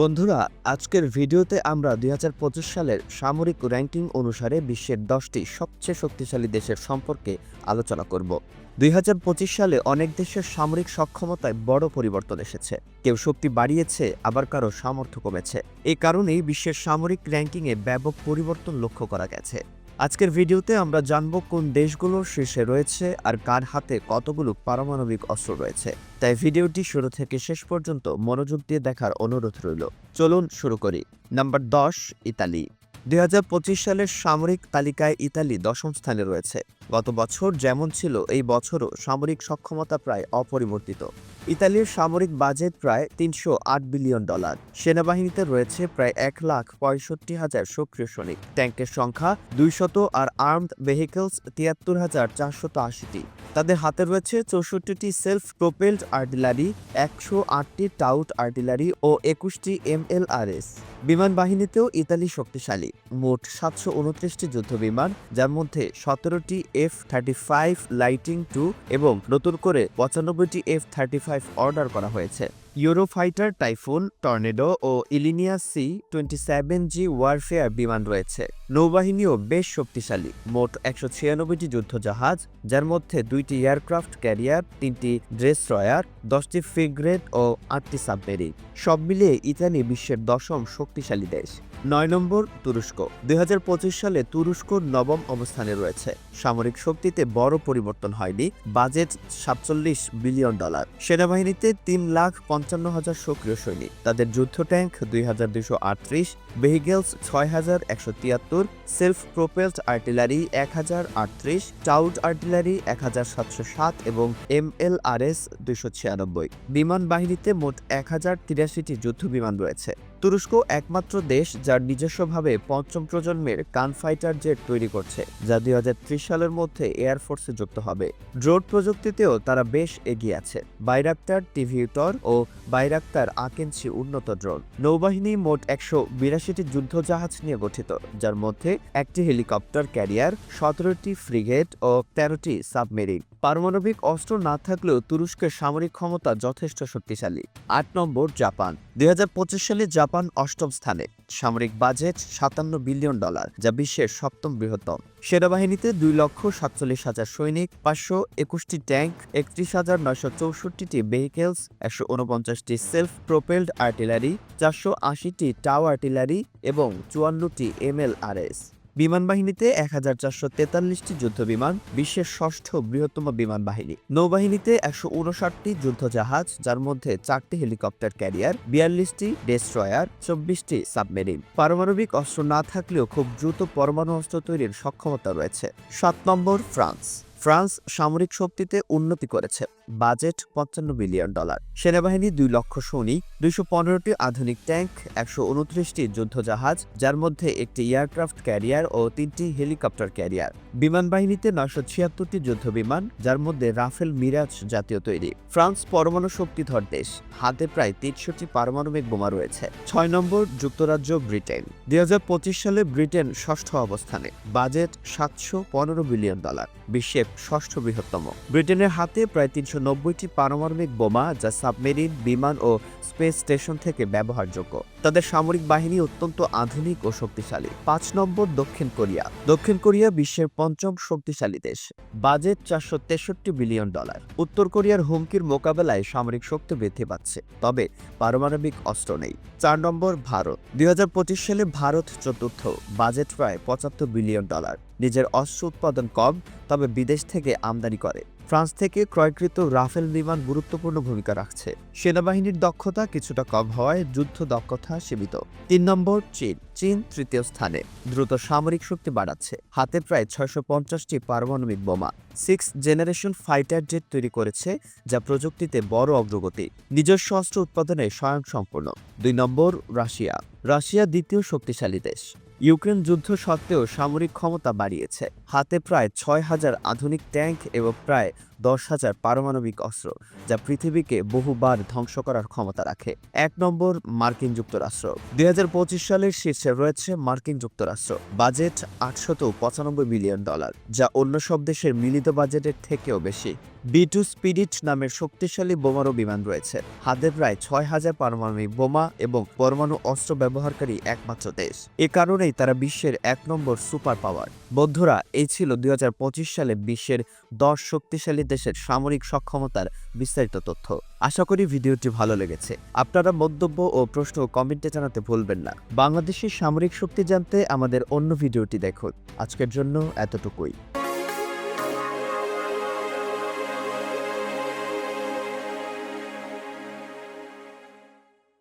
বন্ধুরা, আজকের ভিডিওতে আমরা দুই হাজার পঁচিশ সালের সামরিক র্যাঙ্কিং অনুসারে বিশ্বের দশটি সবচেয়ে শক্তিশালী দেশের সম্পর্কে আলোচনা করব। দুই হাজার পঁচিশ সালে অনেক দেশের সামরিক সক্ষমতায় বড় পরিবর্তন এসেছে। কেউ শক্তি বাড়িয়েছে, আবার কারও সামর্থ্য কমেছে। এ কারণেই বিশ্বের সামরিক র্যাঙ্কিংয়ে ব্যাপক পরিবর্তন লক্ষ্য করা গেছে। আজকের ভিডিওতে আমরা জানব কোন দেশগুলো শীর্ষে রয়েছে আর কার হাতে কতগুলো পারমাণবিক অস্ত্র রয়েছে। তাই ভিডিওটি শুরু থেকে শেষ পর্যন্ত মনোযোগ দিয়ে দেখার অনুরোধ রইল। চলুন শুরু করি। নাম্বার দশ, ইতালি। দুই হাজার পঁচিশ সালের সামরিক তালিকায় ইতালি দশম স্থানে রয়েছে। গত বছর যেমন ছিল, এই বছরও সামরিক সক্ষমতা প্রায় অপরিবর্তিত। ইতালির সামরিক বাজেট প্রায় তিনশো আট বিলিয়ন ডলার। সেনাবাহিনীতে রয়েছে প্রায় এক লাখ পঁয়ষট্টি হাজার সক্রিয় সৈনিক। ট্যাঙ্কের সংখ্যা দুইশত আর আর্মড ভেহিকলস তিয়াত্তর হাজার চারশত আশিটি। তাদের হাতে রয়েছে চৌষট্টিটি সেলফ প্রোপেলড আর্টিলারি, একশো আটটি টাউট আর্টিলারি ও একুশটি এমএলআরএস বিমান বাহিনীতেও ইতালি শক্তিশালী। মোট সাতশো উনত্রিশটি যুদ্ধ বিমান যার মধ্যে সতেরোটি F thirty five Lightning two এবং নতুন করে পঁচানব্বইটি এফ থার্টি ফাইভ অর্ডার করা হয়েছে। ইউরোফাইটার, টাইফুন, টর্নেডো ও ইলিনিয়া C twenty seven G warfare বিমান রয়েছে। নৌবাহিনীও বেশ শক্তিশালী। মোট একশো ছিয়ানব্বইটি যুদ্ধজাহাজ, যার মধ্যে দুইটি এয়ারক্রাফট ক্যারিয়ার, তিনটি ড্রেস রয়ার দশটি ফ্রিগ্রেড ও আটটি সাবমেরিন। সব মিলিয়ে ইতালি বিশ্বের দশম শক্তিশালী দেশ। নয় নম্বর তুরস্ক। দুই হাজার পঁচিশ সালে তুরস্ক নবম অবস্থানে রয়েছে। সামরিক শক্তিতে বড় পরিবর্তন হয়নি, বাজেট সাতচল্লিশ বিলিয়ন ডলার। সেনাবাহিনীতে তিন লাখ পঞ্চান্ন হাজার সক্রিয় সৈনিক। তাদের যুদ্ধ ট্যাঙ্ক দুই হাজার দুইশো আটত্রিশ, ভেহিকেলস ছয় হাজার একশো তিয়াত্তর সেলফ প্রোপেলড আর্টিলারি এক হাজার আটত্রিশ টাউট আর্টিলারি এক হাজার সাতশো সাত এবং এম এল আর এস দুইশো ছিয়ানব্বই। বিমান বাহিনীতে মোট এক হাজার তিরাশিটি যুদ্ধ বিমান রয়েছে। তুরস্ক একমাত্র দেশ যার নিজস্বভাবে পঞ্চম প্রজন্মের কান ফাইটার জেট তৈরি করছে, যা দুই হাজার ত্রিশ সালের মধ্যে এয়ারফোর্সে যুক্ত হবে। ড্রোন প্রযুক্তিতেও তারা বেশ এগিয়ে আছে। বাইরাক্তার টিভিউটর ও বাইরাক্তার আকেনসি উন্নত ড্রোন। নৌবাহিনী মোট একশো বিরাশিটি যুদ্ধজাহাজ নিয়ে গঠিত, যার মধ্যে একটি হেলিকপ্টার ক্যারিয়ার, সতেরোটি ফ্রিগেট ও তেরোটি সাবমেরিন। পারমাণবিক অস্ত্র না থাকলেও তুরস্কের সামরিক ক্ষমতা যথেষ্ট শক্তিশালী। আট নম্বর, জাপান। দুই হাজার পঁচিশ সালে জাপান অষ্টম স্থানে। সামরিক বাজেট সাতান্ন বিলিয়ন ডলার, যা বিশ্বের সপ্তম বৃহত্তম। সেনাবাহিনীতে দুই লক্ষ সাতচল্লিশ হাজার সৈনিক, পাঁচশো একুশটি ট্যাঙ্ক, একত্রিশ হাজার নয়শো চৌষট্টিটি ভেহিকেলস একশো উনপঞ্চাশটি সেলফ প্রোপেলড আর্টিলারি চারশো আশিটি টাও আর্টিলারি এবং চুয়ান্নটি এমএলআরএস বিমান বাহিনীতে এক হাজার চারশো তেতাল্লিশটি যুদ্ধ বিমান বিশ্বের ষষ্ঠ বৃহত্তম বিমান বাহিনী নৌবাহিনীতে একশো উনষাটটি যুদ্ধজাহাজ, যার মধ্যে চারটি হেলিকপ্টার ক্যারিয়ার, বিয়াল্লিশটি ডেস্ট্রয়ার, চব্বিশটি সাবমেরিন। পারমাণবিক অস্ত্র না থাকলেও খুব দ্রুত পরমাণু অস্ত্র তৈরির সক্ষমতা রয়েছে। সাত নম্বর ফ্রান্স। ফ্রান্স সামরিক শক্তিতে উন্নতি করেছে। বাজেট পঞ্চান্ন বিলিয়ন ডলার। সেনাবাহিনী দুই লক্ষ সৈনিক, দুইশো পনেরোটি আধুনিক ট্যাঙ্ক, একশো উনত্রিশটি যুদ্ধজাহাজ, যার মধ্যে একটি এয়ারক্রাফট ক্যারিয়ার ও তিনটি হেলিকপ্টার ক্যারিয়ার। বিমান বাহিনীতে নয়শো ছিয়াত্তরটি যুদ্ধ বিমান যার মধ্যে রাফেল মিরাজ জাতীয় তৈরি। ফ্রান্স পরমাণু শক্তিধর দেশ, হাতে প্রায় তিনশোটি পারমাণবিক বোমা রয়েছে। ছয় নম্বর যুক্তরাজ্য ব্রিটেন। দুই হাজার পঁচিশ সালে ব্রিটেন ষষ্ঠ অবস্থানে, বাজেট সাতশো পনেরো বিলিয়ন ডলার, বিশ্বের ষষ্ঠ বৃহত্তম। ব্রিটেনের হাতে প্রায় তিনশো নব্বইটি পারমাণবিক বোমা যা সাবমেরিন, বিমান ও স্পেস স্টেশন থেকে ব্যবহারযোগ্য। তাদের সামরিক বাহিনী অত্যন্ত আধুনিক ও শক্তিশালী। পাঁচ নম্বর দক্ষিণ কোরিয়া। দক্ষিণ কোরিয়া বিশ্বের পঞ্চম শক্তিশালী দেশ। বাজেট চারশো তেষট্টি বিলিয়ন ডলার। উত্তর কোরিয়ার হুমকির মোকাবেলায় সামরিক শক্তি বৃদ্ধি পাচ্ছে। তবে পারমাণবিক অস্ত্র নেই। চার নম্বর ভারত। দুই হাজার পঁচিশ সালে ভারত চতুর্থ। বাজেট প্রায় পঁচাত্তর বিলিয়ন ডলার। নিজের অস্ত্র উৎপাদন কম, তবে বিদেশ থেকে আমদানি করে। ফ্রান্স থেকে ক্রয়কৃত রাফেল বিমান গুরুত্বপূর্ণ ভূমিকা রাখছে। সেনাবাহিনীর দক্ষতা কিছুটা কম হওয়ায় যুদ্ধ দক্ষতা সীমিত। তিন নম্বর, চীন। চীন তৃতীয় স্থানে। দ্রুত সামরিক শক্তি বাড়াচ্ছে। হাতে প্রায় ছয়শো পঞ্চাশটি পারমাণবিক বোমা। সিক্স জেনারেশন ফাইটার জেট তৈরি করেছে, যা প্রযুক্তিতে বড় অগ্রগতি। নিজস্ব অস্ত্র উৎপাদনে স্বয়ংসম্পূর্ণ দুই নম্বর, রাশিয়া। রাশিয়া দ্বিতীয় শক্তিশালী দেশ। ইউক্রেন যুদ্ধ সত্ত্বেও সামরিক ক্ষমতা বাড়িয়েছে। হাতে প্রায় ছয় হাজার আধুনিক ট্যাঙ্ক এবং প্রায় দশ হাজার পারমাণবিক অস্ত্র, যা পৃথিবীকে বহুবার ধ্বংস করার ক্ষমতা রাখে। এক নম্বর, মার্কিন যুক্তরাষ্ট্র। দুই সালের শীর্ষে রয়েছে মার্কিন যুক্তরাষ্ট্র। বাজেট আটশত পঁচানব্বই বিলিয়ন ডলার, যা অন্য সব দেশের মিলিত বাজেটের থেকেও বেশি। বি টু স্পিরিট নামের শক্তিশালী বোমারু বিমান রয়েছে। হাতে প্রায় ছয় হাজার পারমাণবিক বোমা এবং পরমাণু অস্ত্র ব্যবহারকারী একমাত্র দেশ। এ কারণেই তারা বিশ্বের এক নম্বর সুপার পাওয়ার বন্ধুরা, এই ছিল দুই হাজার পঁচিশ সালে বিশ্বের দশ শক্তিশালী দেশের সামরিক সক্ষমতার বিস্তারিত তথ্য। আশা করি ভিডিওটি ভালো লেগেছে। আপনারা মন্তব্য ও প্রশ্ন কমেন্টে জানাতে ভুলবেন না। বাংলাদেশের সামরিক শক্তি জানতে আমাদের অন্য ভিডিওটি দেখুন। আজকের জন্য এতটুকুই।